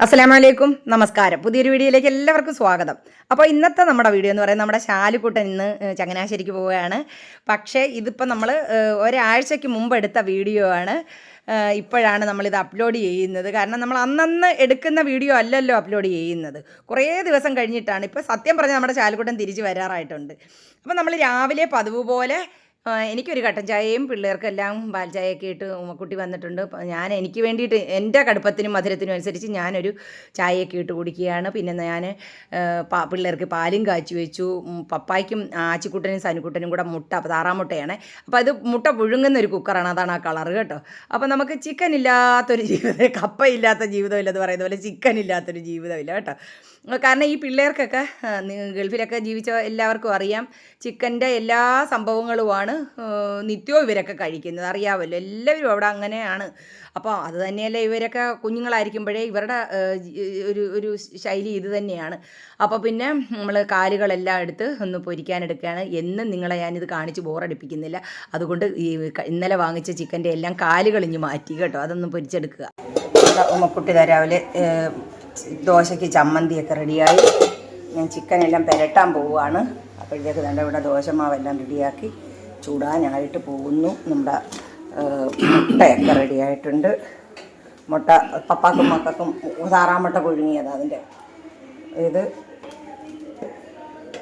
അസ്സലാമലൈക്കും. നമസ്കാരം. പുതിയൊരു വീഡിയോയിലേക്ക് എല്ലാവർക്കും സ്വാഗതം. അപ്പോൾ ഇന്നത്തെ നമ്മുടെ വീഡിയോ എന്ന് പറയുന്നത് നമ്മുടെ ശാലുക്കുട്ടൻ ഇന്ന് ചങ്ങനാശ്ശേരിക്ക് പോവുകയാണ്. പക്ഷേ ഇതിപ്പോൾ നമ്മൾ ഒരാഴ്ചയ്ക്ക് മുമ്പ് എടുത്ത വീഡിയോ ആണ്. ഇപ്പോഴാണ് നമ്മളിത് അപ്ലോഡ് ചെയ്യുന്നത്. കാരണം നമ്മൾ അന്നന്ന് എടുക്കുന്ന വീഡിയോ അല്ലല്ലോ അപ്ലോഡ് ചെയ്യുന്നത്. കുറേ ദിവസം കഴിഞ്ഞിട്ടാണ്. ഇപ്പോൾ സത്യം പറഞ്ഞാൽ നമ്മുടെ ശാലുക്കുട്ടൻ തിരിച്ച് വരാറായിട്ടുണ്ട്. അപ്പോൾ നമ്മൾ രാവിലെ പതിവ് പോലെ എനിക്കൊരു കട്ടൻ ചായയും പിള്ളേർക്കെല്ലാം പാൽ ചായയൊക്കെ ഇട്ട് ഉമ്മക്കുട്ടി വന്നിട്ടുണ്ട്. ഞാൻ എനിക്ക് വേണ്ടിയിട്ട് എന്റെ കടുപ്പത്തിനും മധുരത്തിനും അനുസരിച്ച് ഞാനൊരു ചായയൊക്കെ ഇട്ട് കുടിക്കുകയാണ്. പിന്നെ ഞാൻ പാ പിള്ളേർക്ക് പാലും കാച്ചി വെച്ചു. പപ്പായ്ക്കും ആച്ചിക്കുട്ടനും സനുക്കുട്ടനും കൂടെ മുട്ട താറാമുട്ടയാണ് അപ്പോൾ അത് മുട്ട പുഴുങ്ങുന്ന ഒരു കുക്കറാണ്. അതാണ് ആ കളർ കേട്ടോ. അപ്പോൾ നമുക്ക് ചിക്കൻ ഇല്ലാത്തൊരു ജീവിതം കപ്പ ഇല്ലാത്ത ജീവിതമില്ലെന്ന് പറയുന്ന പോലെ ചിക്കൻ ഇല്ലാത്തൊരു ജീവിതമില്ല കേട്ടോ. കാരണം ഈ പിള്ളേർക്കൊക്കെ ഗൾഫിലൊക്കെ ജീവിച്ച എല്ലാവർക്കും അറിയാം ചിക്കന്റെ എല്ലാ സംഭവങ്ങളുമാണ് നിത്യവും ഇവരൊക്കെ കഴിക്കുന്നത്. അറിയാമല്ലോ എല്ലാവരും അവിടെ അങ്ങനെയാണ്. അപ്പോൾ അത് തന്നെയല്ലേ ഇവരൊക്കെ കുഞ്ഞുങ്ങളായിരിക്കുമ്പോഴേ ഇവരുടെ ഒരു ഒരു ശൈലി ഇത് തന്നെയാണ്. അപ്പോൾ പിന്നെ നമ്മൾ കാലുകളെല്ലാം എടുത്ത് ഒന്ന് പൊരിക്കാനെടുക്കുകയാണ്. എന്നും നിങ്ങളെ ഞാനിത് കാണിച്ച് ബോറടിപ്പിക്കുന്നില്ല. അതുകൊണ്ട് ഈ ഇന്നലെ വാങ്ങിച്ച ചിക്കന്റെ എല്ലാം കാലുകളിഞ്ഞ് മാറ്റി കേട്ടോ. അതൊന്ന് പൊരിച്ചെടുക്കുക. ഉമ്മക്കുട്ടി രാവിലെ ഏഹ്, ദോശയ്ക്ക് ചമ്മന്തിയൊക്കെ റെഡിയായി. ഞാൻ ചിക്കനെല്ലാം പെരട്ടാൻ പോവുകയാണ്. അപ്പോഴത്തേക്ക് നല്ല ഇവിടെ ദോശമാവെല്ലാം റെഡിയാക്കി ചൂടാനായിട്ട് പോകുന്നു. നമ്മുടെ മുട്ടയൊക്കെ റെഡിയായിട്ടുണ്ട്. മുട്ട പപ്പാക്കും മക്കൾക്കും താറാമുട്ട പുഴുങ്ങിയത് അതിന്റെ. ഇത്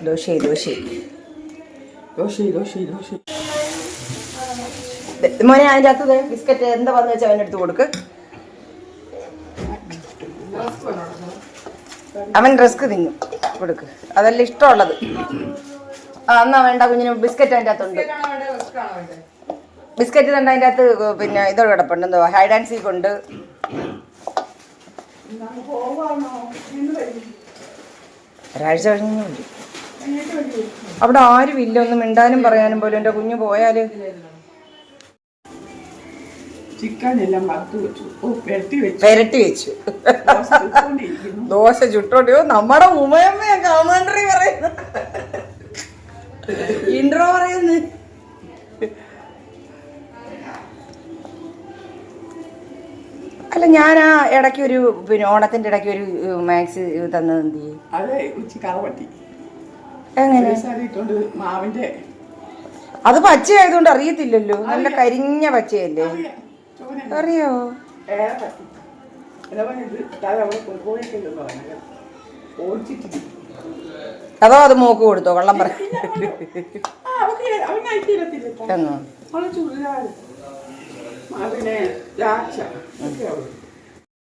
ദോശ ദോശ ദോശ ദോശ ദോശ മോനെ അതിന്റെ അകത്ത് ബിസ്ക്കറ്റ് എന്താ വന്നു വെച്ചാൽ അവന്റെ അടുത്ത് കൊടുക്ക്. അവൻ റിസ്ക് തിന്നും. കൊടുക്ക്. അതല്ല ഇഷ്ടമുള്ളത്. ആ എന്നാ വേണ്ട കുഞ്ഞിന് ബിസ്ക്കറ്റ് അതിന്റെ അകത്തുണ്ട്. ബിസ്ക്കറ്റ് തന്നെ അതിന്റെ അകത്ത് പിന്നെ ഇതോ കിടപ്പുണ്ട്. എന്തോ ഹൈഡ് ആൻഡ് സീക്ക് ഉണ്ട്. ഒരാഴ്ച കഴിഞ്ഞു. അവിടെ ആരും ഇല്ല ഒന്നും മിണ്ടാനും പറയാനും പോലും. എന്റെ കുഞ്ഞു പോയാൽ ചിക്കൻ എല്ലാം വറുത്ത് വെച്ചു. ഓ പെരട്ടി വെച്ചു. പെരട്ടി വെച്ചു. ദോശ ചുട്ടോണ്ടിയോ നമ്മുടെ ഉമയമ്മയാ കമൻട്രി പറയുന്നു. ഇൻട്രോ പറയുന്നു. അല്ല ഞാൻ ആ ഇടയ്ക്ക് ഒരു പിന്നെ ഓണത്തിന്റെ ഇടയ്ക്ക് ഒരു മാക്സ് തന്നത് എന്ത് ചെയ്യും? എങ്ങനെ? മാവിന്റെ അത് പച്ചയായതുകൊണ്ട് അറിയത്തില്ലല്ലോ. നല്ല കരിഞ്ഞ പച്ചയല്ലേ? അറിയാം. അതോ അത് മൂക്ക് കൊടുത്തോ? കള്ളം പറ.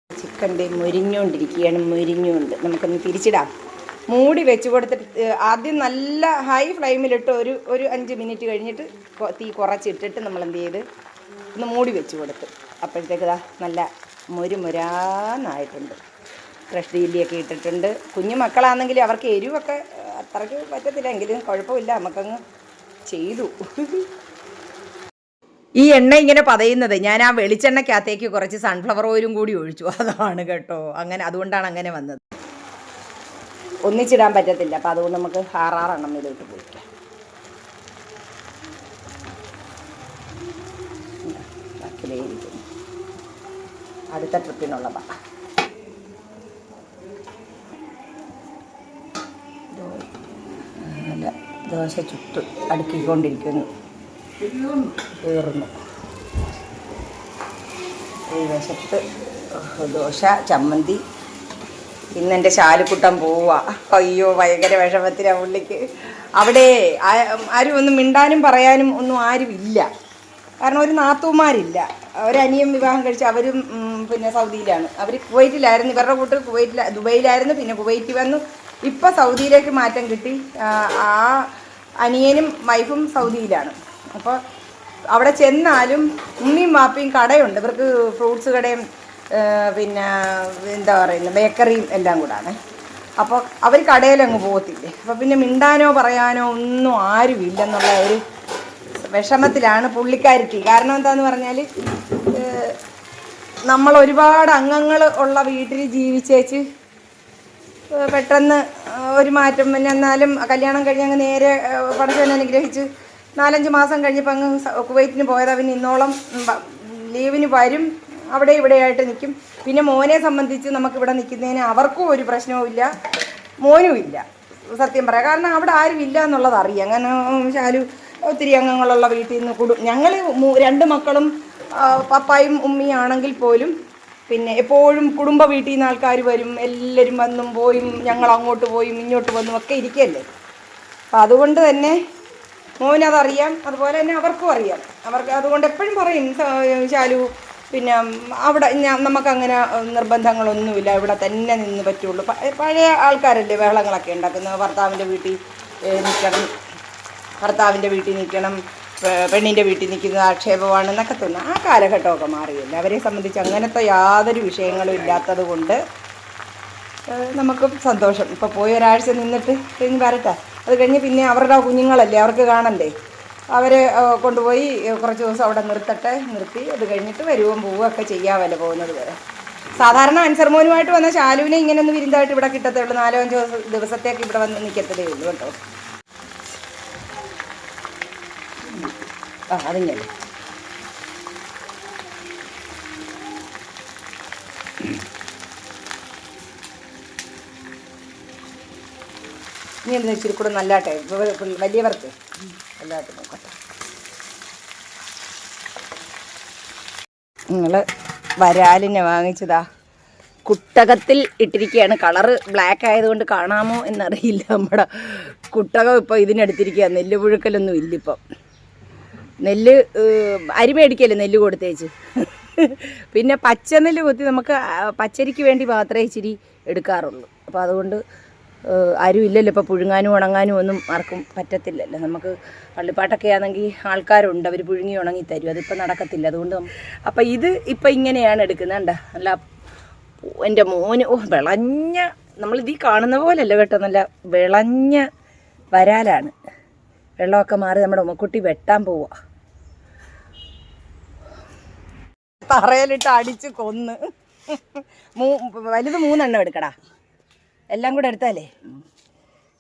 ചിക്കന്റെ മുരിഞ്ഞുകൊണ്ടിരിക്കുകയാണ് മുരിഞ്ഞുകൊണ്ട്. നമുക്കൊന്ന് തിരിച്ചിടാം. മൂടി വെച്ച് കൊടുത്തിട്ട് ആദ്യം നല്ല ഹൈ ഫ്ലെയിമിലിട്ട് ഒരു ഒരു അഞ്ച് മിനിറ്റ് കഴിഞ്ഞിട്ട് തീ കുറച്ചിട്ടിട്ട് നമ്മൾ എന്ത് ചെയ്ത് ഒന്ന് മൂടി വെച്ച് കൊടുത്ത് അപ്പോഴത്തേക്ക് നല്ല മുരുമുരാന്നായിട്ടുണ്ട്. ഫ്രഷ് ഇല്ലിയൊക്കെ ഇട്ടിട്ടുണ്ട്. കുഞ്ഞു മക്കളാണെങ്കിൽ അവർക്ക് എരിവൊക്കെ അത്രയ്ക്ക് പറ്റത്തില്ല. എങ്കിലും കുഴപ്പമില്ല. നമുക്കങ്ങ് ചെയ്തു. ഈ എണ്ണ ഇങ്ങനെ പതയുന്നത് ഞാൻ ആ വെളിച്ചെണ്ണക്കകത്തേക്ക് കുറച്ച് സൺഫ്ലവർ ഓയിലും കൂടി ഒഴിച്ചു. അതാണ് കേട്ടോ. അങ്ങനെ അതുകൊണ്ടാണ് അങ്ങനെ വന്നത്. ഒന്നിച്ചിടാൻ പറ്റത്തില്ല. അപ്പം അതുകൊണ്ട് നമുക്ക് ആറാറെണ്ണം ഇതിലോട്ട് പോയിക്കാം ബാക്കിലേ ഇരിക്കുന്നു. അടുത്ത ട്രിപ്പിനുള്ളവ ദോശ ചുട്ട് അടുക്കിക്കൊണ്ടിരിക്കുന്നു. തീർന്നു. ഈ വശത്ത് ദോശ ചമ്മന്തി. ഇന്ന് എന്റെ ശാലുക്കുട്ടൻ പോവുക അയ്യോ ഭയങ്കര വിഷമത്തിന് പുള്ളിക്ക്. അവിടെ ആരും ഒന്നും മിണ്ടാനും പറയാനും ഒന്നും ആരും ഇല്ല കാരണം ഒരു നാത്തൂമാരില്ല ഒരനിയൻ വിവാഹം കഴിച്ച് അവരും പിന്നെ സൗദിയിലാണ്. അവർ കുവൈറ്റിലായിരുന്നു ഇവരുടെ കൂട്ടർ കുവൈറ്റിൽ ദുബൈയിലായിരുന്നു പിന്നെ കുവൈറ്റിൽ വന്നു. ഇപ്പം സൗദിയിലേക്ക് മാറ്റം കിട്ടി. ആ, അനിയനും വൈഫും സൗദിയിലാണ്. അപ്പോൾ അവിടെ ചെന്നാലും ഉമ്മിയും മാപ്പിയും കടയുണ്ട്. ഇവർക്ക് ഫ്രൂട്ട്സ് കടയും പിന്നെ എന്താ പറയുന്നത് ബേക്കറിയും എല്ലാം കൂടാണ്. അപ്പോൾ അവർ കടയിലങ്ങ് പോകത്തില്ലേ? അപ്പോൾ പിന്നെ മിണ്ടാനോ പറയാനോ ഒന്നും ആരും ഇല്ലെന്നുള്ള ഒരു വിഷമത്തിലാണ് പുള്ളിക്കാരിറ്റി കാരണം എന്താന്ന് പറഞ്ഞാൽ നമ്മൾ ഒരുപാട് അംഗങ്ങൾ ഉള്ള വീട്ടിൽ ജീവിച്ചേച്ച് പെട്ടെന്ന് ഒരു മാറ്റം. പിന്നെ എന്നാലും കല്യാണം കഴിഞ്ഞ് അങ്ങ് നേരെ പടച്ചവനെ അനുഗ്രഹിച്ച് നാലഞ്ച് മാസം കഴിഞ്ഞപ്പോൾ അങ്ങ് കുവൈറ്റിന് പോയത്. അവൻ ഇന്നോളം ലീവിന് വരും അവിടെ ഇവിടെയായിട്ട് നിൽക്കും. പിന്നെ മോനെ സംബന്ധിച്ച് നമുക്കിവിടെ നിൽക്കുന്നതിന് അവർക്കും ഒരു പ്രശ്നവുമില്ല മോനും ഇല്ല. സത്യം പറയാം. കാരണം അവിടെ ആരും ഇല്ല എന്നുള്ളത് അറിയാം. കാരണം ശാലു ഒത്തിരി അംഗങ്ങളുള്ള വീട്ടിൽ നിന്ന് കൂടും. ഞങ്ങൾ രണ്ട് മക്കളും പപ്പായും ഉമ്മിയാണെങ്കിൽ പോലും പിന്നെ എപ്പോഴും കുടുംബ വീട്ടിൽ നിന്ന് ആൾക്കാർ വരും എല്ലാവരും വന്നും പോയും ഞങ്ങൾ അങ്ങോട്ട് പോയും ഇങ്ങോട്ട് വന്നും ഒക്കെ ഇരിക്കുകയല്ലേ? അപ്പം അതുകൊണ്ട് തന്നെ മോനതറിയാം അതുപോലെ തന്നെ അവർക്കും അറിയാം. അവർക്ക് അതുകൊണ്ട് എപ്പോഴും പറയും "സ- ശാലു പിന്നെ അവിടെ ഞാൻ നമുക്കങ്ങനെ നിർബന്ധങ്ങളൊന്നുമില്ല ഇവിടെ തന്നെ നിന്ന് പറ്റുള്ളൂ. പഴയ ആൾക്കാരല്ലേ ബഹളങ്ങളൊക്കെ ഉണ്ടാക്കുന്നത്? ഭർത്താവിന്റെ വീട്ടിൽ നിൽക്കണം ഭർത്താവിന്റെ വീട്ടിൽ നിൽക്കണം പെണ്ണിന്റെ വീട്ടിൽ നിൽക്കുന്നത് ആക്ഷേപമാണ് എന്നൊക്കെ തോന്നുന്നു. ആ കാലഘട്ടമൊക്കെ മാറിയില്ല അവരെ സംബന്ധിച്ച് അങ്ങനത്തെ യാതൊരു വിഷയങ്ങളും ഇല്ലാത്തത് കൊണ്ട് നമുക്കും സന്തോഷം. ഇപ്പോൾ പോയി ഒരാഴ്ച നിന്നിട്ട് കഴിഞ്ഞ് വരട്ടെ. അത് കഴിഞ്ഞ് പിന്നെ അവരുടെ കുഞ്ഞുങ്ങളല്ലേ അവർക്ക് കാണണ്ടേ? അവരെ കൊണ്ടുപോയി കുറച്ച് ദിവസം അവിടെ നിർത്തട്ടെ നിർത്തി. അത് കഴിഞ്ഞിട്ട് വരുവും പോവുകയൊക്കെ ചെയ്യാമല്ലോ പോകുന്നത് വരെ. സാധാരണ അൻസർമോനുമായിട്ട് വന്ന ശാലുവിനെ ഇങ്ങനെ ഒന്ന് വിരുന്നായിട്ട് ഇവിടെ കിട്ടത്തേ ഉള്ളൂ നാലോ അഞ്ചോ ദിവസം- ദിവസത്തേക്ക് ഇവിടെ വന്ന് നിൽക്കത്തതേ ഉള്ളൂ കേട്ടോ. ആ അതിങ്ങനെ. ഇനി എന്താ ഇച്ചിരി കൂടെ പിള്ള- വലിയവർക്ക്. നല്ലതായിട്ട് നോക്കട്ടെ. നിങ്ങൾ വരാലിനെ വാങ്ങിച്ചതാ. കുട്ടകത്തിൽ ഇട്ടിരിക്കുകയാണ് കളറ് ബ്ലാക്ക് ആയതുകൊണ്ട് കാണാമോ എന്നറിയില്ല. നമ്മുടെ കുട്ടകം ഇപ്പോൾ ഇതിനെടുത്തിരിക്കുക നെല്ലുപുഴുക്കലൊന്നും ഇല്ലിപ്പം. നെല്ല് അരി മേടിക്കല്ലേ നെല്ല് കൊടുത്തേച്ച്. പിന്നെ പച്ചനെല്ല് കൊത്തി നമുക്ക് പച്ചരിക്ക് വേണ്ടി മാത്രമേ ഇച്ചിരി എടുക്കാറുള്ളൂ. അപ്പോൾ അതുകൊണ്ട് ആരും ഇല്ലല്ലോ. ഇപ്പോൾ പുഴുങ്ങാനും ഉണങ്ങാനും ഒന്നും ആർക്കും പറ്റത്തില്ലല്ലോ. നമുക്ക് പള്ളിപ്പാട്ടൊക്കെ ആണെങ്കിൽ ആൾക്കാരുണ്ട്. അവർ പുഴുങ്ങി ഉണങ്ങി തരും. അതിപ്പോൾ നടക്കത്തില്ല. അതുകൊണ്ട് അപ്പം അപ്പോൾ ഇത് ഇപ്പം ഇങ്ങനെയാണ് എടുക്കുന്നത്. കണ്ട? നല്ല എന്റെ മോന് ഓ വിളഞ്ഞ നമ്മളിതീ കാണുന്ന പോലെയല്ല കേട്ടോ. നല്ല വിളഞ്ഞ വരാലാണ്. വെള്ളമൊക്കെ മാറി നമ്മുടെ ഉമ്മക്കുട്ടി വെട്ടാൻ പോവാ. തറയിലിട്ട് അടിച്ച് കൊന്ന്. മൂ- വലുത് മൂന്നെണ്ണം എടുക്കടാ. എല്ലാം കൂടെ എടുത്താലേ?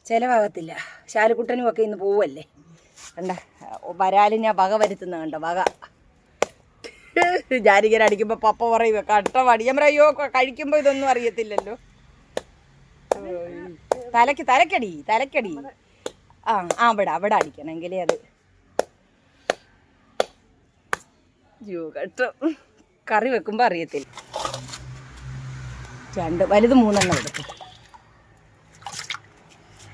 ചിലവാകത്തില്ല. ശാലുക്കുട്ടനും ഒക്കെ ഇന്ന് പോവല്ലേ? കണ്ട വരാലിനെ വക വരുത്തുന്ന കണ്ട? വക. ജാരികര അടിക്കുമ്പോൾ പപ്പ പറയും കട്ട വടി ഞാൻ അയ്യോ കഴിക്കുമ്പോൾ ഇതൊന്നും അറിയത്തില്ലല്ലോ. തലക്ക് തലക്കടി തലക്കടി ആ ആ അവിടെ അവിടെ അടിക്കണം എങ്കിലേ അത്. അയ്യോ കേട്ടോ കറി വെക്കുമ്പോൾ അറിയത്തില്ല. രണ്ട് വലുത് മൂന്നെണ്ണം എടുക്കും.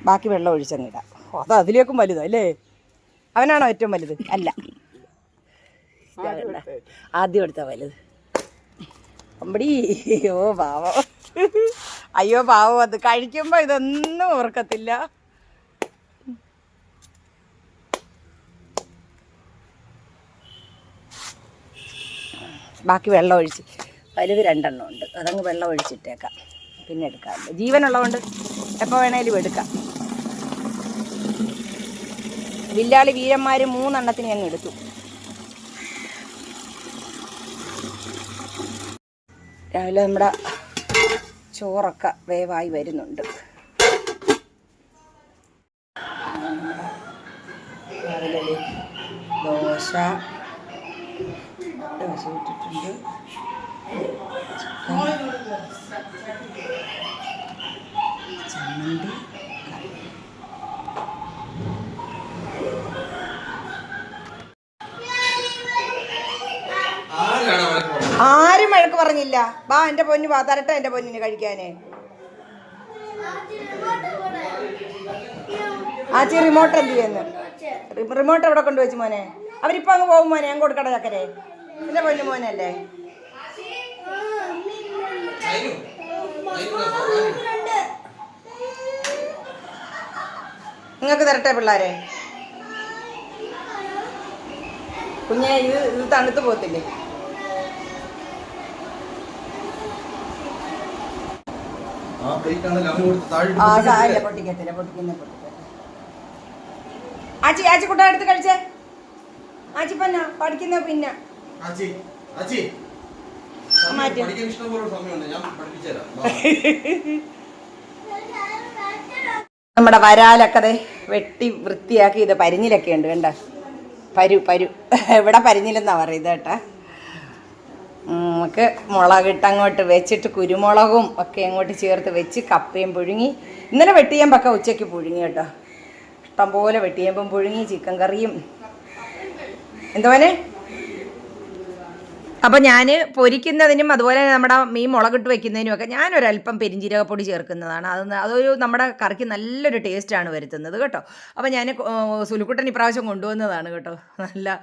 ബാക്കി വെള്ളം ഒഴിച്ചങ്ങ് ഇടാം. അത് അതിലേക്കും വലുത് അല്ലേ? അവനാണോ ഏറ്റവും വലുത്? അല്ല. ആദ്യം എടുത്ത. വലുത്. അമ്പടി അയ്യോ പാവം. അയ്യോ പാവം അത് കഴിക്കുമ്പോൾ ഇതൊന്നും ഓർക്കത്തില്ല. ബാക്കി വെള്ളം ഒഴിച്ച്. വലുത് രണ്ടെണ്ണം ഉണ്ട്. അതങ്ങ് വെള്ളം ഒഴിച്ചിട്ടേക്കാം. പിന്നെ എടുക്കാം. ജീവനുള്ളതുകൊണ്ട് എപ്പോൾ വേണേലും എടുക്കാം. വില്ലാളി വീരന്മാർ മൂന്നെണ്ണത്തിന് ഞാൻ എടുത്തു. രാവിലെ നമ്മുടെ ചോറൊക്കെ വേവായി വരുന്നുണ്ട്. ദോശ ദോശ ഇട്ടിട്ടുണ്ട് ചമ്മന്തി ആരും വഴക്ക് പറഞ്ഞില്ല. ബാ എന്റെ പൊന്നു വാ തരട്ടെ എന്റെ പൊന്നിന് കഴിക്കാനേ. ആച്ചി റിമോട്ട് എന്ത് ചെയ്യുന്നു റിമോട്ട് എവിടെ കൊണ്ടുവച്ചു മോനെ? അവരിപ്പോ അങ്ങ് പോകും മോനെ ഞാൻ കൊടുക്കട ചക്കരെ. എന്റെ പൊന്നു മോനല്ലേ? നിങ്ങൾക്ക് തരട്ടെ പിള്ളാരെ? കുഞ്ഞെ ഇത് ഇത് തണുത്ത് പോകത്തില്ലേ? ആ സാരില്ല പൊട്ടിക്കത്തില്ല പൊട്ടിക്കുന്ന പൊട്ടിക്കത്തില്ല ആച്ചി ആച്ചി കുട്ടാ എടുത്ത് കഴിച്ചേ. ആച്ചി പന്ന പഠിക്കുന്ന പിന്നെ? ആച്ചി, ആച്ചി. സമയം മാറ്റ്. പഠിക്കാൻ ഇഷ്ടം സമയമുണ്ട്. ഞാൻ പഠിപ്പിച്ചുതരാം. നമ്മുടെ വരാലൊക്കെ ദേ വെട്ടി വൃത്തിയാക്കി ഇത് പരിഞ്ഞിലൊക്കെ ഉണ്ട് കണ്ട? പരു പരു. ഇവിടെ പരിഞ്ഞിലെന്നാ പറയുന്നത് കേട്ടാ. നമുക്ക് മുളകിട്ട് അങ്ങോട്ട് വെച്ചിട്ട് കുരുമുളകും ഒക്കെ അങ്ങോട്ട് ചേർത്ത് വെച്ച് കപ്പയും പുഴുങ്ങി. ഇന്നലെ വെട്ടിയമ്പൊക്കെ ഉച്ചയ്ക്ക് പുഴുങ്ങി കേട്ടോ. ഇഷ്ടംപോലെ വെട്ടിയമ്പം പുഴുങ്ങി ചിക്കൻ കറിയും. എന്തോനെ അപ്പോൾ ഞാൻ പൊരിക്കുന്നതിനും അതുപോലെ നമ്മുടെ മീൻ മുളകിട്ട് വെക്കുന്നതിനും ഒക്കെ ഞാനൊരല്പം പെരിഞ്ജീരകപ്പൊടി ചേർക്കുന്നതാണ്. അത് അതൊരു നമ്മുടെ കറിക്ക് നല്ലൊരു ടേസ്റ്റാണ് വരുത്തുന്നത് കേട്ടോ. അപ്പോൾ ഞാൻ സുലുക്കുട്ടൻ ഇപ്രാവശ്യം കൊണ്ടുവന്നതാണ് കേട്ടോ. നല്ല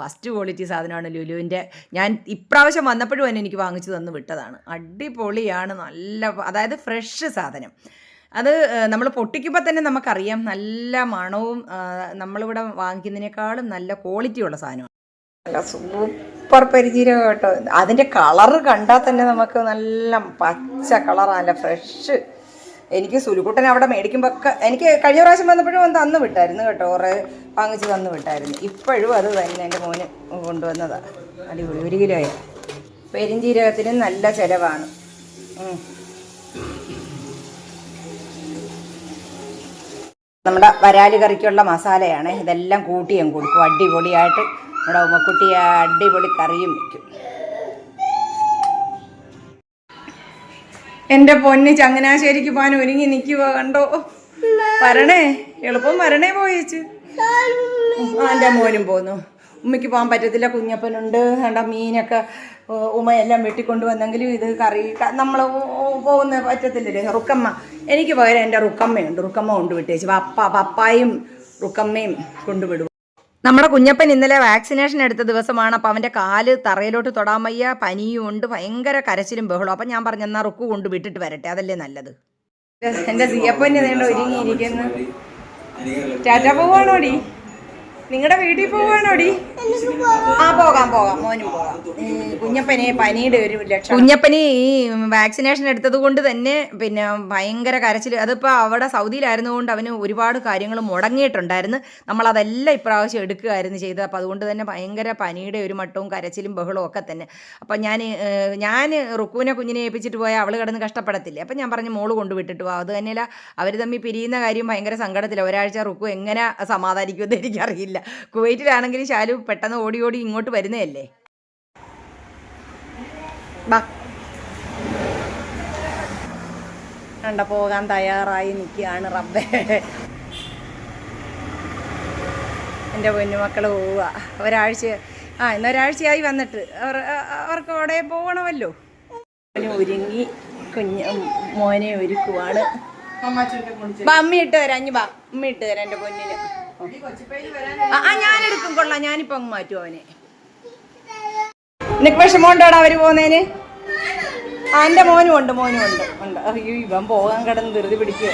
ഫസ്റ്റ് ക്വാളിറ്റി സാധനമാണ് ലുലുവിന്റെ ഞാൻ ഇപ്രാവശ്യം വന്നപ്പോഴും തന്നെ എനിക്ക് വാങ്ങിച്ചു തന്ന് വിട്ടതാണ്. അടിപൊളിയാണ് നല്ല അതായത് ഫ്രഷ് സാധനം. അത് നമ്മൾ പൊട്ടിക്കുമ്പോൾ തന്നെ നമുക്കറിയാം നല്ല മണവും നമ്മളിവിടെ വാങ്ങിക്കുന്നതിനേക്കാളും നല്ല ക്വാളിറ്റിയുള്ള സാധനമാണ്. നല്ല സൂപ്പർ പരിചീരകം കേട്ടോ. അതിന്റെ കളറ് കണ്ടാൽ തന്നെ നമുക്ക് നല്ല പച്ച കളറാണ് നല്ല ഫ്രഷ് എനിക്ക് സുലുക്കുട്ടൻ അവിടെ മേടിക്കുമ്പോൾ ഒക്കെ എനിക്ക് കഴിഞ്ഞ പ്രാവശ്യം വന്നപ്പോഴും തന്നു വിട്ടായിരുന്നു കേട്ടോ. കുറേ വാങ്ങിച്ച് തന്നു വിട്ടായിരുന്നു. ഇപ്പോഴും അത് തന്നെ എന്റെ മോന് കൊണ്ടുവന്നതാണ് അടിപൊളി ഒരു കിലോയാ. പെരിഞ്ചീരകത്തിന് നല്ല ചിലവാണ്. നമ്മുടെ വരാൽ കറിക്കുള്ള മസാലയാണ്. ഇതെല്ലാം കൂട്ടി ഞാൻ കൊടുക്കും. അടിപൊളിയായിട്ട് നമ്മുടെ ഉമ്മക്കുട്ടി അടിപൊളി കറിയും വയ്ക്കും എന്റെ പൊന്ന് ചങ്ങനാശ്ശേരിക്ക് പോകാൻ ഒരുങ്ങി നിൽക്കുക കണ്ടോ? വരണേ എളുപ്പം വരണേ പോയേച്ച്. എന്റെ മോനും പോന്നു. ഉമ്മയ്ക്ക് പോകാൻ പറ്റത്തില്ല കുഞ്ഞപ്പനുണ്ട്. കണ്ട മീനൊക്കെ ഉമ്മയെല്ലാം വെട്ടിക്കൊണ്ട് വന്നെങ്കിലും ഇത് കറി നമ്മൾ പോകുന്ന പറ്റത്തില്ലല്ലേ? റുക്കമ്മ. എനിക്ക് പകരം എന്റെ റുക്കമ്മയുണ്ട്. റുക്കമ്മ കൊണ്ടുവിട്ടേച്ച്. പപ്പ പപ്പായും റുക്കമ്മയും കൊണ്ടുവിടും. നമ്മുടെ കുഞ്ഞപ്പൻ ഇന്നലെ വാക്സിനേഷൻ എടുത്ത ദിവസമാണ്. അപ്പം അവന്റെ കാൽ തറയിലോട്ട് തൊടാൻ വയ്യ. പനിയും ഉണ്ട്. ഭയങ്കര കരച്ചിലും ബഹളം അപ്പം ഞാൻ പറഞ്ഞു എന്നാൽ റുക്കു കൊണ്ട് വിട്ടിട്ട് വരട്ടെ. അതല്ലേ നല്ലത്. എന്റെ സിയപ്പൻ ഒരുങ്ങിയിരിക്കുന്നു ടാറ്റ പോവാണോടി? നിങ്ങളുടെ വീട്ടിൽ പോവാണോടി? ആ പോകാം പോകാം മോനും പോകാം. കുഞ്ഞപ്പനെ പനിയുടെ ഒരു ലക്ഷണം. കുഞ്ഞപ്പനി ഈ വാക്സിനേഷൻ എടുത്തത് കൊണ്ട് തന്നെ പിന്നെ ഭയങ്കര കരച്ചിൽ അതിപ്പോൾ അവിടെ സൗദിയിലായിരുന്നു കൊണ്ട് അവന് ഒരുപാട് കാര്യങ്ങൾ മുടങ്ങിയിട്ടുണ്ടായിരുന്നു. നമ്മൾ അതെല്ലാം ഇപ്രാവശ്യം എടുക്കുകയായിരുന്നു ചെയ്തത്. അപ്പോൾ അതുകൊണ്ട് തന്നെ ഭയങ്കര പനിയുടെ ഒരു മട്ടവും കരച്ചിലും ബഹളവും ഒക്കെ തന്നെ. അപ്പോൾ ഞാൻ ഞാൻ റുക്കുവിനെ കുഞ്ഞിനെ ഏൽപ്പിച്ചിട്ട് പോയാൽ അവൾ കിടന്ന് കഷ്ടപ്പെടത്തില്ലേ? അപ്പൊ ഞാൻ പറഞ്ഞു മോൾ കൊണ്ടുവിട്ടിട്ട് പോകാം അത് തന്നെയല്ല അവർ തമ്മിൽ പിരിയുന്ന കാര്യം ഭയങ്കര സങ്കടത്തില്ല ഒരാഴ്ച റുക്കു എങ്ങനെ സമാധാനിക്കുമെന്ന് എനിക്കറിയില്ല. കുവൈറ്റിലാണെങ്കിലും ശാലു പെട്ടെന്ന് ഓടി ഓടി ഇങ്ങോട്ട് വരുന്നതല്ലേ? കണ്ട പോകാൻ തയ്യാറായി നിൽക്കുകയാണ് റബ്ബേ. എന്റെ പൊന്നുമക്കൾ പോവുക. ഒരാഴ്ച ആ ഇന്നൊരാഴ്ചയായി വന്നിട്ട്. അവർ അവർക്ക് അവിടെ പോകണമല്ലോ. ഒരുങ്ങി കുഞ്ഞ് മോനെ ഒരുക്കുവാണ്. അമ്മ ഇട്ട് തരാം. അഞ്ഞു ബാ അമ്മ ഇട്ട് തരാം എന്റെ പൊന്നിന്. ആ ഞാനെടുക്കും. കൊള്ളാം. ഞാനിപ്പോ അങ്ങ് മാറ്റും അവനെ. നിനക്ക് വിഷമമുണ്ടോടാ അവർ പോകുന്നതിന് ആ എന്റെ മോനും ഉണ്ട് മോനും ഉണ്ട്. ഉണ്ട്. അയ്യോ ഇവൻ പോകാൻ കിടന്ന് ധൃതി പിടിക്കുക.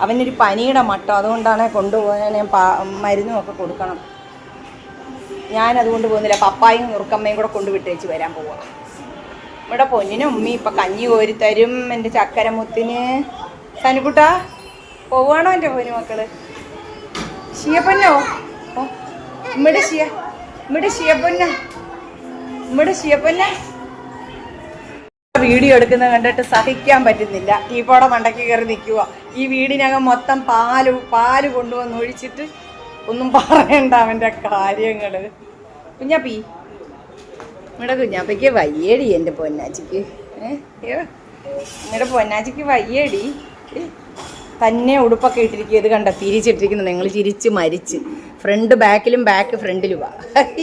അവനൊരു പനിയുടെ മട്ടോ. അതുകൊണ്ടാണ് കൊണ്ടുപോകാൻ ഞാൻ പാ- മരുന്നും ഒക്കെ കൊടുക്കണം. ഞാൻ അതുകൊണ്ട് പോകുന്നില്ല. പപ്പായും നുറുക്കമ്മയും കൂടെ കൊണ്ടുവിട്ടേച്ച് വരാൻ പോവാ. ഇവിടെ പൊന്നിനും ഉമ്മി ഇപ്പൊ കഞ്ഞി കോരിത്തരും എന്റെ എന്റെ ചക്കരമുത്തിന്. സനുകുട്ട പോവാണോ എന്റെ പൊന്നു മക്കൾ? ഷിയപ്പന്നോ ഇമ്മടെ ഷിയ ഇമ്മടെ ഷിയപ്പന്ന ഇമ്മടെ ഷിയപ്പന്ന വീഡിയോ എടുക്കുന്നത് കണ്ടിട്ട് സഹിക്കാൻ പറ്റുന്നില്ല. ടീപ്പോടെ മണ്ടയ്ക്ക് കയറി നിൽക്കുക ഈ വീടിനകം മൊത്തം പാൽ പാൽ കൊണ്ടുവന്ന് ഒഴിച്ചിട്ട് ഒന്നും പറയണ്ട അവന്റെ കാര്യങ്ങൾ. കുഞ്ഞാപ്പി ഇവിടെ കുഞ്ഞാപ്പയ്ക്ക് വയ്യേടി എന്റെ പൊന്നാച്ചിക്ക്. ഏ നിങ്ങളുടെ പൊന്നാച്ചിക്ക് വയ്യേടി. തന്നെ ഉടുപ്പൊക്കെ ഇട്ടിരിക്കുക ഇത് കണ്ട? തിരിച്ചിട്ടിരിക്കുന്നു. നിങ്ങൾ ചിരിച്ച് മരിച്ച്. ഫ്രണ്ട് ബാക്കിലും ബാക്ക് ഫ്രണ്ടിലും വാ.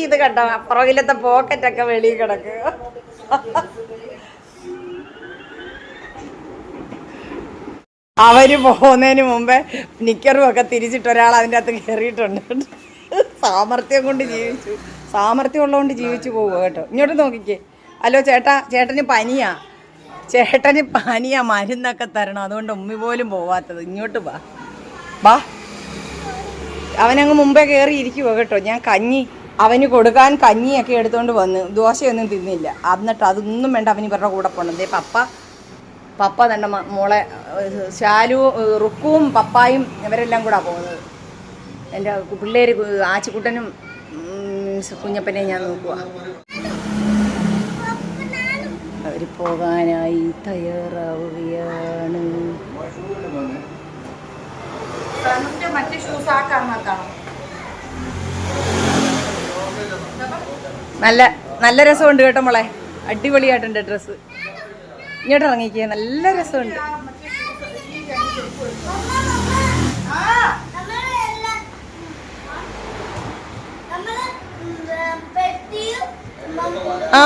ഇത് കണ്ടോ? പുറകിലത്തെ പോക്കറ്റൊക്കെ വെളിയിൽ കിടക്കുക അവർ പോകുന്നതിന് മുമ്പേ നിക്കറും ഒക്കെ തിരിച്ചിട്ട് ഒരാൾ അതിന്റെ അകത്ത് കയറിയിട്ടുണ്ട്. സാമർത്ഥ്യം കൊണ്ട് ജീവിച്ചു. സാമർത്ഥ്യം ഉള്ളതുകൊണ്ട് ജീവിച്ചു പോവുക കേട്ടോ. ഇങ്ങോട്ട് നോക്കിക്കേ. ഹലോ ചേട്ടാ ചേട്ടന് പനിയാ. ചേട്ടന് പാനീയ മരുന്നൊക്കെ തരണം. അതുകൊണ്ട് ഉമ്മി പോലും പോവാത്തത്. ഇങ്ങോട്ട് വാ. വാ. അവനങ്ങ് മുമ്പേ കയറി ഇരിക്കുവോ കേട്ടോ. ഞാൻ കഞ്ഞി അവന് കൊടുക്കാൻ കഞ്ഞിയൊക്കെ എടുത്തുകൊണ്ട് വന്ന്. ദോശയൊന്നും തിന്നില്ല. എന്നിട്ട് അതൊന്നും വേണ്ട അവന് ഇവരുടെ കൂടെ പോകണം ദേ പപ്പ പപ്പ തന്നെ മോളെ ശാലു റുക്കുവും പപ്പായും ഇവരെല്ലാം കൂടെ പോകുന്നത്. എന്റെ പിള്ളേർ ആച്ചിക്കുട്ടനും കുഞ്ഞപ്പനെയും ഞാൻ നോക്കുക പോകാനായി തയ്യാറാവുകയാണ്. മറ്റേ ഷൂസ് ആ നല്ല നല്ല രസമുണ്ട് കേട്ടോ മോളെ. അടിപൊളിയായിട്ടുണ്ട് ഡ്രസ്സ് ഇങ്ങോട്ട് ഇറങ്ങിക്കേ നല്ല രസമുണ്ട്. ആ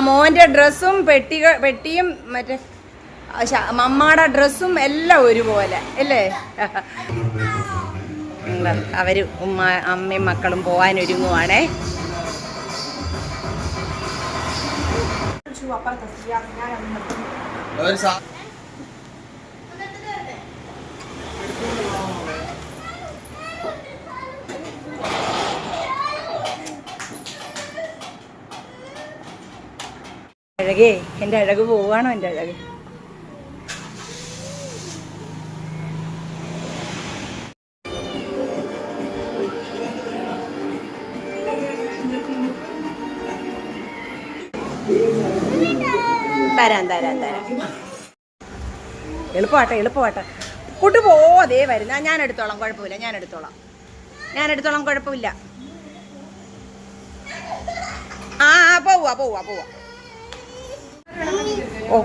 മോന്റെ ഡ്രസ്സും പെട്ടിക പെട്ടിയും മറ്റേ മമ്മാടെ ഡ്രസ്സും എല്ലാം ഒരുപോലെ അല്ലേ? അവർ അവർ ഉമ്മ അമ്മയും മക്കളും പോകാൻ ഒരുങ്ങുവാണേ ഒരു സാ അഴകേ എന്റെ അഴക് പോവാണോ എന്റെ അഴക്? തരാം തരാം തരാം. എളുപ്പമാട്ടെ എളുപ്പമാട്ടെ. കൂട്ട് പോതേ വരുന്ന. ഞാൻ എടുത്തോളാം കുഴപ്പമില്ല ഞാൻ എടുത്തോളാം. ഞാൻ എടുത്തോളാം കുഴപ്പമില്ല. ആ, പോവാ പോവാ പോവാ. ഓ.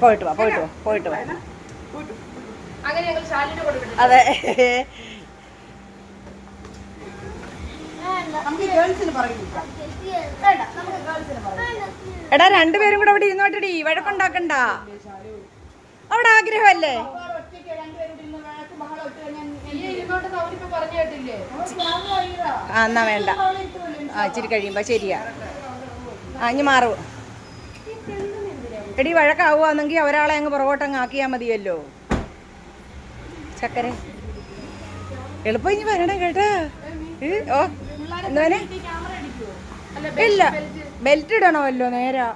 പോയിട്ട് വാ പോയിട്ട് വാ പോയിട്ട് വാ. അതെ. എടാ രണ്ടുപേരും കൂടെ അവിടെ ഇരുന്നോട്ടടി വഴക്കുണ്ടാക്കണ്ട. അവിടെ ആഗ്രഹമല്ലേ? ആ എന്നാ വേണ്ട. ആ ഇച്ചിരി കഴിയുമ്പോ ശരിയാ. ആ ഇനി മാറും. എടി വഴക്കാവുകയാണെങ്കിൽ ഒരാളെ അങ്ങ് പുറകോട്ടങ്ങ് ആക്കിയാൽ മതിയല്ലോ. ചക്കരെ. എളുപ്പം ഇനി വരണം കേട്ടോ. ഓ എന്തോനെ? ഇല്ല ബെൽറ്റ് ഇടണമല്ലോ നേരാ.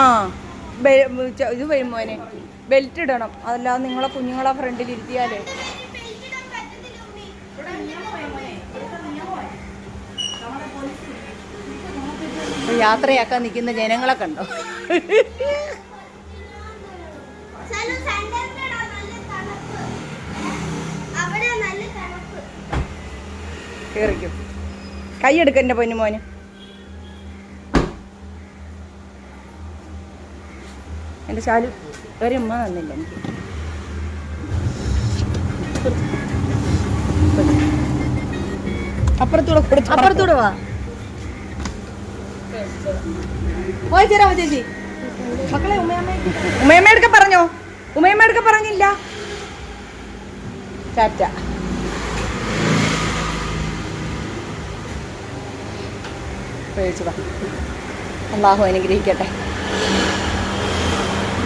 ആ ഇത് വരും മോനെ. ബെൽറ്റ് ഇടണം. അതല്ലാതെ നിങ്ങളെ കുഞ്ഞുങ്ങളെ ഫ്രണ്ടിൽ ഇരുത്തിയാലേ. യാത്രയാക്കാൻ നിൽക്കുന്ന ജനങ്ങളെ കണ്ടോ? കയറിക്കും കൈ എടുക്ക എന്റെ പൊന്നു മോന്. എന്റെ ശാലു ഒരു ഉമ്മ തന്നില്ല എനിക്ക്. അപ്പുറത്തൂടെ അപ്പുറത്തൂടെ വാ. പോയി ചേച്ചി മക്കളെ ഉമ്മയമ്മ എടുക്ക. പറഞ്ഞോ? ഉമ്മയമ്മ എടുക്ക പറഞ്ഞില്ല. ടാറ്റ അള്ളാഹു അനുഗ്രഹിക്കട്ടെ.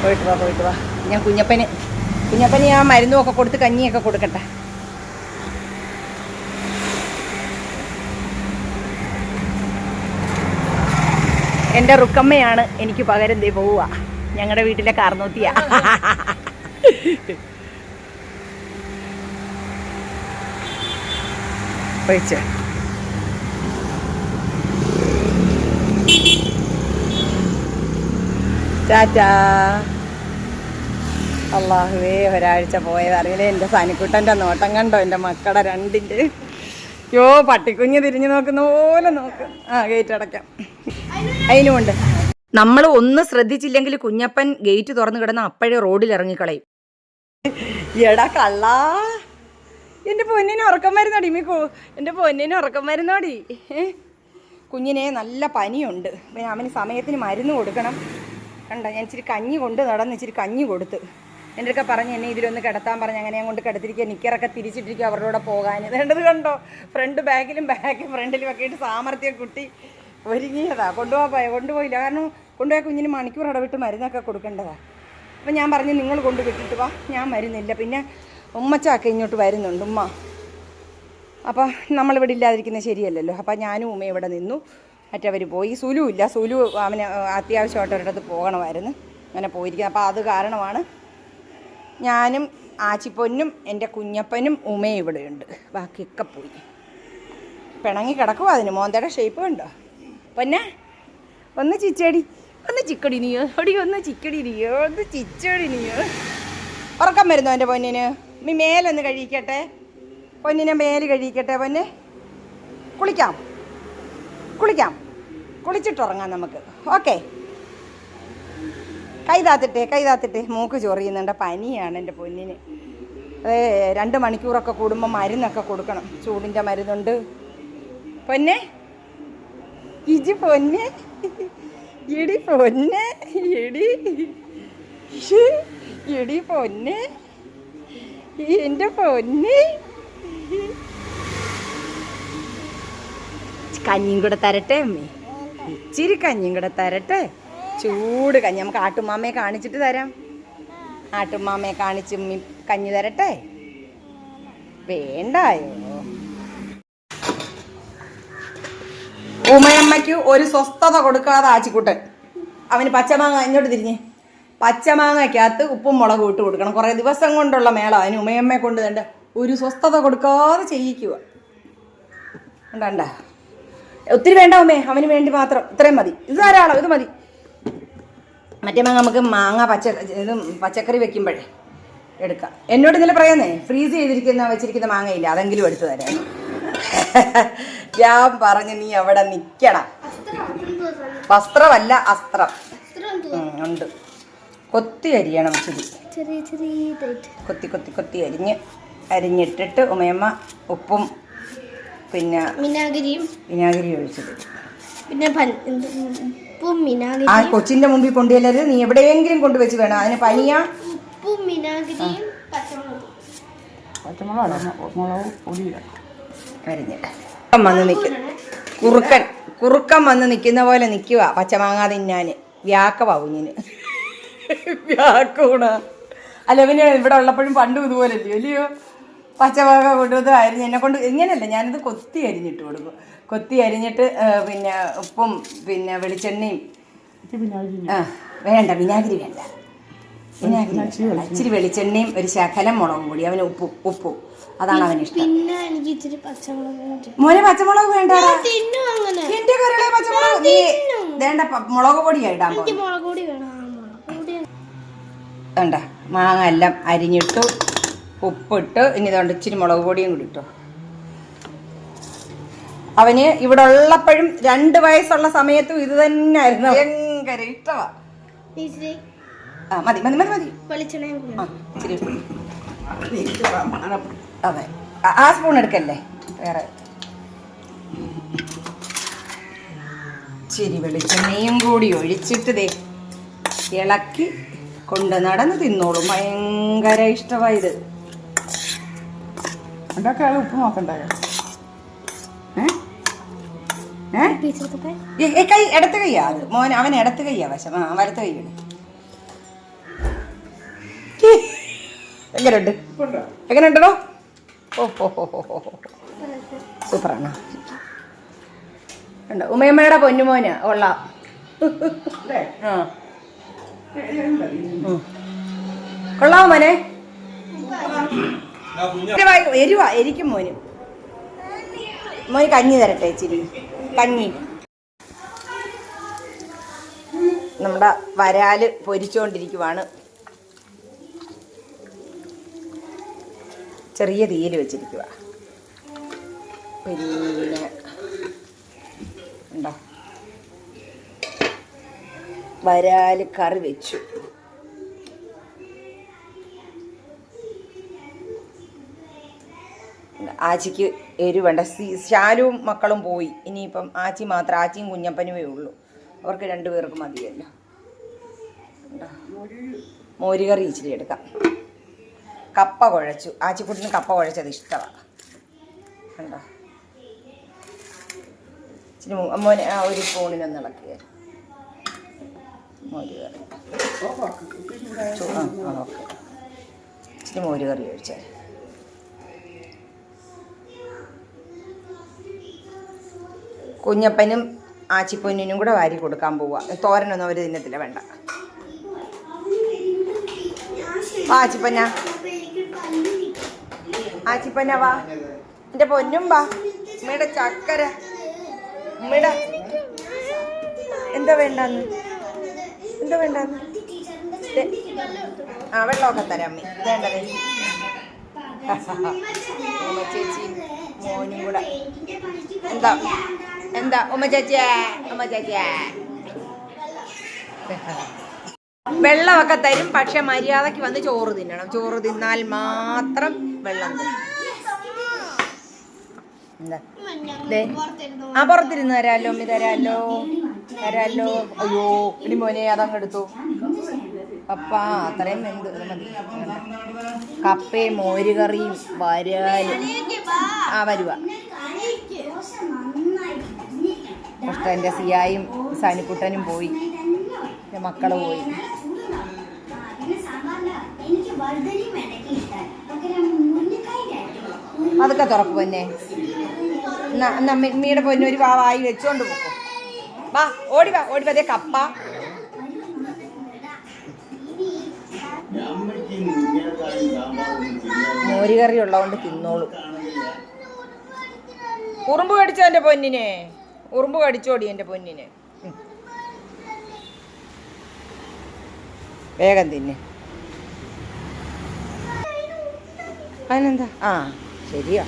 പോയിട്ട് വാ പോയിട്ട് വാ. ഞാൻ കുഞ്ഞപ്പന് കുഞ്ഞപ്പന് ഞാൻ മരുന്നും ഒക്കെ കൊടുത്ത് കഞ്ഞിയൊക്കെ കൊടുക്കട്ടെ. എന്റെ റുക്കമ്മയാണ് എനിക്ക് പകരം ദേ പോവുക. ഞങ്ങളുടെ വീട്ടിലെ കാർന്നൂത്തിയ അള്ളാഹുവേ ഒരാഴ്ച പോയത് എന്റെ എന്റെ നോട്ടം കണ്ടോ? എന്റെ മക്കളുടെ രണ്ടിന്റെ യോ പട്ടിക്കുഞ്ഞ് തിരിഞ്ഞു നോക്കുന്ന പോലെ നോക്ക്. ആ ഗേറ്റ് അടയ്ക്കാം. അതിനുമുണ്ട് നമ്മൾ ഒന്ന് ശ്രദ്ധിച്ചില്ലെങ്കിൽ കുഞ്ഞപ്പൻ ഗേറ്റ് തുറന്നു കിടന്ന അപ്പോഴേ റോഡിൽ ഇറങ്ങിക്കളയും. എടാ കള്ളാ. എന്റെ പൊന്നിന് ഉറക്കം വരുന്നോടി മിക്കു. എന്റെ പൊന്നിന് ഉറക്കം വരുന്നോടി? കുഞ്ഞിനെ നല്ല പനിയുണ്ട്. പിന്നെ അവന് സമയത്തിന് മരുന്ന് കൊടുക്കണം. കണ്ട ഞാൻ ഇച്ചിരി കഞ്ഞി കൊണ്ട് നടന്ന് ഇച്ചിരി കഞ്ഞി കൊടുത്ത്. എന്റെ ഒക്കെ പറഞ്ഞ് എന്നെ ഇതിലൊന്ന് കിടത്താൻ പറഞ്ഞ് അങ്ങനെ കൊണ്ട് കിടത്തിരിക്കുക. നിക്കറൊക്കെ തിരിച്ചിട്ടിരിക്കുക അവരുടെ കൂടെ പോകാൻ. വേണ്ടത് കണ്ടോ? ഫ്രണ്ട് ബാക്കിലും ബാക്ക് ഫ്രണ്ടിലും ഒക്കെ ഇട്ട് സാമർത്ഥ്യം കുട്ടി ഒരുങ്ങിയതാ. കൊണ്ടുപോകാൻ കൊണ്ടുപോയില്ല. കാരണം കൊണ്ടുപോയ കുഞ്ഞിന് മണിക്കൂർ ഇടവിട്ട് മരുന്നൊക്കെ കൊടുക്കേണ്ടതാ. അപ്പം ഞാൻ പറഞ്ഞു നിങ്ങൾ കൊണ്ട് വിട്ടിട്ട് വാ. ഞാൻ മരുന്നില്ല. പിന്നെ ഉമ്മച്ചാക്ക ഇങ്ങോട്ട് വരുന്നുണ്ട്. ഉമ്മ. അപ്പോൾ നമ്മളിവിടെ ഇല്ലാതിരിക്കുന്നത് ശരിയല്ലല്ലോ. അപ്പോൾ ഞാനും ഉമ്മ ഇവിടെ നിന്നു. മറ്റവർ പോയി. സുലു ഇല്ല സുലു അവന് അത്യാവശ്യമായിട്ട് ഒരിടത്ത് പോകണമായിരുന്നു. അങ്ങനെ പോയിരിക്കുന്നത് അപ്പോൾ അത് കാരണമാണ് ഞാനും ആച്ചിപ്പൊന്നും എന്റെ കുഞ്ഞപ്പനും ഉമയും ഇവിടെയുണ്ട് ബാക്കിയൊക്കെ പോയി. പിണങ്ങി കിടക്കുമോ അതിന്. മോന്തയുടെ ഷേപ്പ് കണ്ടോ? പൊന്നെ ഒന്ന് ചിച്ചടി. ഒന്ന് ചിക്കടി നീയോ ഒടി ഒന്ന് ചിക്കടി നീയോ ഒന്ന് ചിച്ചടി നീയോ ഉറക്കം വരുന്നോ എന്റെ പൊന്നിന്? നീ മേലൊന്ന് കഴിക്കട്ടെ പൊന്നിനെ മേൽ കഴിക്കട്ടെ പൊന്നെ. കുളിക്കാം. കുളിക്കാം. കുളിച്ചിട്ടുറങ്ങാം നമുക്ക്. ഓക്കെ. കൈ താത്തിട്ടെ കൈ താത്തിട്ടെ മൂക്ക് ചൊറിയുന്നുണ്ട് പനിയാണ് എന്റെ പൊന്നിന്. അതെ രണ്ട് മണിക്കൂറൊക്കെ കൂടുമ്പോൾ മരുന്നൊക്കെ കൊടുക്കണം. ചൂടിന്റെ മരുന്നുണ്ട്. പൊന്നെ? ഇജി പൊന്നെ? ഇടി പൊന്നെ? ഇടി ഇടി പൊന്നെ? എന്റെ പൊന്നെ? കഞ്ഞിയും കൂടെ തരട്ടെ അമ്മേ? ഇച്ചിരി കഞ്ഞിയും കൂടെ തരട്ടെ? ചൂട് കഞ്ഞി. നമുക്ക് ആട്ടുമാമയെ കാണിച്ചിട്ട് തരാം. ആട്ടുമാമയെ കാണിച്ച് കഞ്ഞി തരട്ടെ? വേണ്ടായോ? ഉമയമ്മയ്ക്ക് ഒരു സ്വസ്ഥത കൊടുക്കാതെ ആച്ചിക്കുട്ടൻ. അവന് പച്ചമാങ്ങ ഇങ്ങോട്ട് തിരിഞ്ഞ്. പച്ചമാങ്ങയ്ക്കകത്ത് ഉപ്പും മുളകും ഇട്ട് കൊടുക്കണം. കുറേ ദിവസം കൊണ്ടുള്ള മേള. അതിന് ഉമയമ്മയെ കൊണ്ട് തണ്ട ഒരു സ്വസ്ഥത കൊടുക്കാതെ ചെയ്യിക്കുക. ഉണ്ടണ്ട ഒത്തിരി വേണ്ട ഉമ്മേ അവന് വേണ്ടി മാത്രം. ഇത്രയും മതി. ഇത് ധാരാളം. ഇത് മതി. മറ്റേ മാങ്ങ നമുക്ക് മാങ്ങ പച്ച ഇത് പച്ചക്കറി വെക്കുമ്പോഴേ എടുക്കാം. എന്നോട് ഇന്നലെ പറയുന്നേ ഫ്രീസ് ചെയ്തിരിക്കുന്ന വെച്ചിരിക്കുന്ന മാങ്ങയില്ല അതെങ്കിലും എടുത്തു തരാം. ഞാൻ പറഞ്ഞു നീ അവിടെ നിൽക്കണം വസ്ത്രമല്ല അസ്ത്രം. ഉണ്ട്. കൊത്തി അരിയണം ചെറിയ കൊത്തി കൊത്തി കൊത്തി അരിഞ്ഞ് അരിഞ്ഞിട്ടിട്ട് ഉമയമ്മ ഉപ്പും പിന്നെ വിനാഗിരിയും. വിനാഗിരി ഒഴിച്ചത് പിന്നെ പൻ- വിനാഗിരി ആ കൊച്ചിന്റെ മുമ്പിൽ കൊണ്ടുവല്ലത് നീ എവിടെയെങ്കിലും കൊണ്ടുവച്ച് വേണം. അതിന് പനിയാ? ഉപ്പും വിനാഗിരിയും പച്ചമുളകും. പച്ചമുളക് മുളക് പൊടിയില്ല അരിഞ്ഞിട്ട്. വന്ന് നിൽക്കും കുറുക്കൻ കുറുക്കൻ വന്ന് നിൽക്കുന്ന പോലെ നിൽക്കുക പച്ചമാങ്ങ തിന്നാന്. വ്യാക്കവാ കുഞ്ഞിന്. വ്യാക്കൂണ അല്ല പിന്നെ ഇവിടെ ഉള്ളപ്പോഴും പണ്ടും ഇതുപോലെ അല്ലയോ? അല്ലയോ പച്ചമാങ്ങ കൊണ്ടുവന്ന് അരിഞ്ഞ് എന്നെ കൊണ്ട് ഇങ്ങനെയല്ല ഞാനിത് കൊത്തി അരിഞ്ഞിട്ട് കൊടുക്കും. കൊത്തി അരിഞ്ഞിട്ട് പിന്നെ ഉപ്പും പിന്നെ വെളിച്ചെണ്ണയും. ആ വേണ്ട വിനാഗിരി വേണ്ട. വിനാഗിരി. ഇച്ചിരി വെളിച്ചെണ്ണയും ഒരു ശകലം മുളകും കൂടി അവന് ഉപ്പും ഉപ്പും. അതാണ് അവന് ഇഷ്ടം. പിന്നെ എനിക്ക് ഇച്ചിരി പച്ചമുളക് കൂടി. മോനെ പച്ചമുളക് വേണ്ട. എന്റെ പച്ചമുളക് നീ വേണ്ട മുളക് പൊടിയാ ഇടാൻ വേണ്ട മാങ്ങ എല്ലാം അരിഞ്ഞിട്ടു ഉപ്പിട്ട് ഇനി ഇതുകൊണ്ട് ഇച്ചിരി മുളക് പൊടിയും കൂടി ഇട്ടു. അവന് ഇവിടെ ഉള്ളപ്പോഴും രണ്ട് വയസ്സുള്ള സമയത്തും ഇത് തന്നെയായിരുന്നു. ഭയങ്കര ഇഷ്ടമാ ആ മതി മതി മതി മതി. ആ ഇച്ചിരി. അതെ. ആ- ആ സ്പൂൺ എടുക്കല്ലേ? വേറെ. ഇച്ചിരി വെളിച്ചെണ്ണയും കൂടി ഒഴിച്ചിട്ട് ദേ ഇളക്കി കൊണ്ട് നടന്ന് തിന്നോളും. ഭയങ്കര ഇഷ്ടമായത് ഉണ്ടാക്കാൻ ഉപ്പ് നോക്കണ്ടായോ കൈ ഇടത്ത് കൈയാ അത്. മോൻ അവൻ ഇടത്ത് കൈയാ വശം. ആ വലത്ത് കയ്യാണ് എങ്ങനെയുണ്ട് എങ്ങനെയുണ്ടോ ഓ ഹോ ഹോ ഹോ ഹോ ഹോ. സൂപ്പറാണ്. ഉണ്ട് ഉമയമ്മയുടെ പൊന്നുമോന്. ഉള്ള ആ. കൊള്ളാമോ മോനെ? എരിവാ എരിക്കും മോന്. മോന് കഞ്ഞി തരട്ടെ ഇച്ചിരി. കഞ്ഞി. നമ്മുടെ വരാൽ പൊരിച്ചുകൊണ്ടിരിക്കുവാണ് ചെറിയ തീയിൽ വെച്ചിരിക്കുക പിന്നെ ഉണ്ടോ? വരാൽ കറി വെച്ചു. ആച്ചിക്ക് എരിവേണ്ട ശാലുവും മക്കളും പോയി. ഇനിയിപ്പം ആച്ചി മാത്രം ആച്ചിയും കുഞ്ഞപ്പനുമേ ഉള്ളൂ. അവർക്ക് രണ്ടുപേർക്ക് മതിയല്ലോ. ഉണ്ടോ? മോരുകറി ഇച്ചിരി എടുക്കാം. കപ്പ കുഴച്ചു. ആച്ചിക്കുട്ടിന് കപ്പ കുഴച്ചത് ഇഷ്ടമാണ് കണ്ടോ? ഇച്ചിരി മോനെ ആ ഒരു സ്പൂണിനൊന്ന് ഇളക്കിയ. മോരുകറി. ഇച്ചിരി മോരുകറി ഒഴിച്ചേ. കുഞ്ഞപ്പനും ആച്ചിപ്പൊന്നിനും കൂടെ വാരി കൊടുക്കാൻ പോവുക തോരനൊന്നും അവർ തിന്നത്തില്ല വേണ്ട. വാ ആച്ചിപ്പന്ന. ആച്ചിപ്പന്ന വാ. എന്റെ പൊന്നും വാ. ഉമ്മയുടെ ചക്കര. ഉമ്മയുടെ എന്താ വേണ്ടെന്ന്? എന്താ വേണ്ടെന്ന്? ആ വെള്ളമൊക്കെ തരാം അമ്മ. വേണ്ടതേ ചേച്ചി മോനും കൂടെ. എന്താ? എന്താ? ഉമ്മ ചേച്ചിയെ ഉമ്മ ചേച്ചിയെ. വെള്ളമൊക്കെ തരും പക്ഷെ മര്യാദയ്ക്ക് വന്ന് ചോറ് തിന്നണം. ചോറ് തിന്നാൽ മാത്രം വെള്ളം. ആ പുറത്തിരുന്ന് തരാലോ ഉമ്മി തരാലോ തരാലോ. അയ്യോ ഇനി മോനെ അതങ്ങ് എടുത്തു. പപ്പ അത്രയും എന്ത് കപ്പയും മോരുകറിയും വരാലും. ആ വരുക കഷ്ടം എന്റെ സിയായും സാനിക്കുട്ടനും പോയി. എന്റെ മക്കൾ പോയി. അതൊക്കെ തുറക്കും പൊന്നെ. മീടെ പൊന്നെ ഒരു വായി വെച്ചോണ്ട് പോകും വാ ഓടി വാ ഓടി അതേ കപ്പ. മോരുകറി ഉള്ളതുകൊണ്ട് തിന്നോളൂ. കുറുമ്പ് കടിച്ചോ എന്റെ പൊന്നിനെ? ഉറുമ്പ് കടിച്ചോടി എന്റെ പൊന്നിനെ. വേഗം തിന്നെ. അതിനെന്താ? ആ ശരിയാ.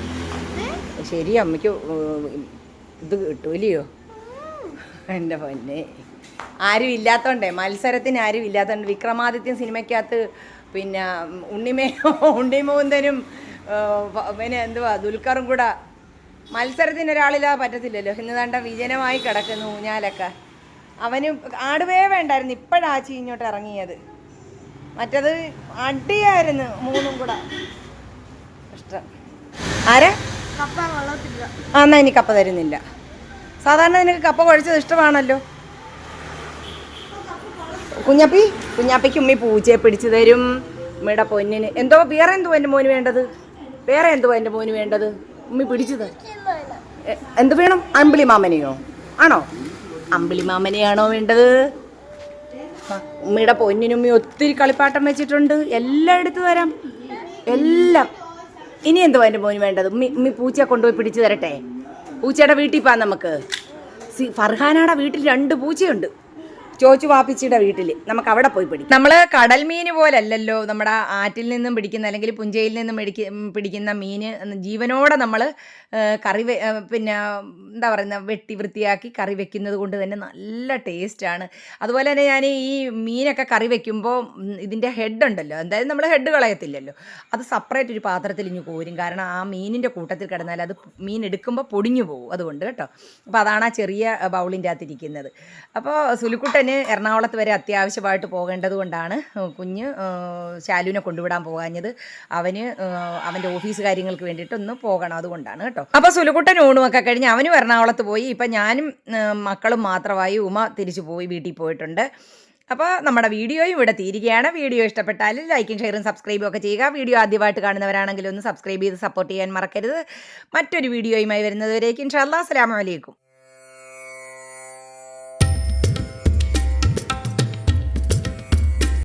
ശരി അമ്മയ്ക്ക് ഇത് കിട്ടൂലയോ എന്റെ പൊന്നെ. ആരും ഇല്ലാത്തോണ്ടേ മത്സരത്തിന് ആരും ഇല്ലാത്തോണ്ട് വിക്രമാദിത്യൻ സിനിമയ്ക്കകത്ത് പിന്നെ ഉണ്ണിമേ ഉണ്ണിമോന്തനും പിന്നെ എന്തുവാ ദുൽഖറും കൂടെ മത്സരത്തിന് ഒരാളില്ലാതെ പറ്റത്തില്ലല്ലോ. ഇന്ന് കണ്ട വിജനമായി കിടക്കുന്നു ഊഞ്ഞാലൊക്കെ. അവന് ആടുവേ വേണ്ടായിരുന്നു. ഇപ്പോഴാ ചീഞ്ഞോട്ട് ഇറങ്ങിയത്. മറ്റത് അടിയായിരുന്നു മൂന്നും കൂടെ. ഇഷ്ടം. ആരെ? ആ എന്നാ ഇനി കപ്പ തരുന്നില്ല. സാധാരണ നിനക്ക് കപ്പ കുഴച്ചത് ഇഷ്ടമാണല്ലോ. കുഞ്ഞപ്പി? കുഞ്ഞാപ്പിക്ക് ഉമ്മി പൂച്ചയെ പിടിച്ചു തരും. ഉമ്മയുടെ പൊന്നിന്. എന്തോ വേറെ എന്തോ എന്റെ മോന് വേണ്ടത്? വേറെ എന്തോ എന്റെ മോന് വേണ്ടത്? ഉമ്മി പിടിച്ചത് എന്ത് വേണം? അമ്പിളി മാമനെയോ? ആണോ? അമ്പിളി മാമനെയാണോ വേണ്ടത്? ഉമ്മയുടെ പൊന്നിനുമ്മി ഒത്തിരി കളിപ്പാട്ടം വെച്ചിട്ടുണ്ട്. എല്ലാം എടുത്തു തരാം. എല്ലാം. ഇനി എന്തുവാ എന്റെ മോന് വേണ്ടത്? ഉമ്മി ഉമ്മി പൂച്ചയെ കൊണ്ടുപോയി പിടിച്ചു തരട്ടെ? പൂച്ചയുടെ വീട്ടിൽ പോകാം നമുക്ക്. സി ഫർഹാനയുടെ വീട്ടിൽ രണ്ട് പൂച്ചയുണ്ട്. ചോച്ചു വാപ്പിച്ചിയുടെ വീട്ടിൽ നമുക്ക് അവിടെ പോയി പിടിക്കും. നമ്മൾ കടൽ മീൻ പോലല്ലല്ലോ നമ്മുടെ ആറ്റിൽ നിന്നും പിടിക്കുന്ന അല്ലെങ്കിൽ പുഞ്ചയിൽ നിന്നും പിടിക്കുന്ന മീൻ ജീവനോടെ നമ്മൾ കറി പിന്നെ എന്താ പറയുന്ന വെട്ടി വൃത്തിയാക്കി കറി വെക്കുന്നത് കൊണ്ട് തന്നെ നല്ല ടേസ്റ്റാണ് അതുപോലെ തന്നെ ഞാൻ ഈ മീനൊക്കെ കറി വെക്കുമ്പോൾ ഇതിന്റെ ഹെഡ് ഉണ്ടല്ലോ എന്തായാലും നമ്മൾ ഹെഡ് കളയത്തില്ലല്ലോ. അത് സെപ്പറേറ്റ് ഒരു പാത്രത്തിൽ ഇഞ്ഞു കോരും. കാരണം ആ മീനിന്റെ കൂട്ടത്തിൽ കിടന്നാൽ അത് മീൻ എടുക്കുമ്പോൾ പൊടിഞ്ഞു പോകും അതുകൊണ്ട് കേട്ടോ. അപ്പോൾ അതാണ് ആ ചെറിയ ബൗളിന്റെ അകത്തിരിക്കുന്നത് അപ്പോൾ സുലുക്കുട്ടന് എറണാകുളത്ത് വരെ അത്യാവശ്യമായിട്ട് പോകേണ്ടത് കൊണ്ടാണ് കുഞ്ഞ് ശാലുവിനെ കൊണ്ടുവിടാൻ പോകാഞ്ഞത്. അവന് അവന്റെ ഓഫീസ് കാര്യങ്ങൾക്ക് വേണ്ടിയിട്ടൊന്ന് പോകണം അതുകൊണ്ടാണ് കേട്ടോ. അപ്പോൾ സുലുകുട്ടൻ ഊണുമൊക്കെ കഴിഞ്ഞ് അവനും എറണാകുളത്ത് പോയി. ഇപ്പം ഞാനും മക്കളും മാത്രമായി ഉമ തിരിച്ചു പോയി വീട്ടിൽ പോയിട്ടുണ്ട്. അപ്പോൾ നമ്മുടെ വീഡിയോയും ഇവിടെ തീരുകയാണ്. വീഡിയോ ഇഷ്ടപ്പെട്ടാൽ ലൈക്കും ഷെയറും സബ്സ്ക്രൈബും ഒക്കെ ചെയ്യുക. വീഡിയോ ആദ്യമായിട്ട് കാണുന്നവരാണെങ്കിൽ ഒന്ന് സബ്സ്ക്രൈബ് ചെയ്ത് സപ്പോർട്ട് ചെയ്യാൻ മറക്കരുത്. മറ്റൊരു വീഡിയോയുമായി വരുന്നതുവരേക്കും. ഇൻഷാല്ലാ അസ്സാം അലൈക്കും.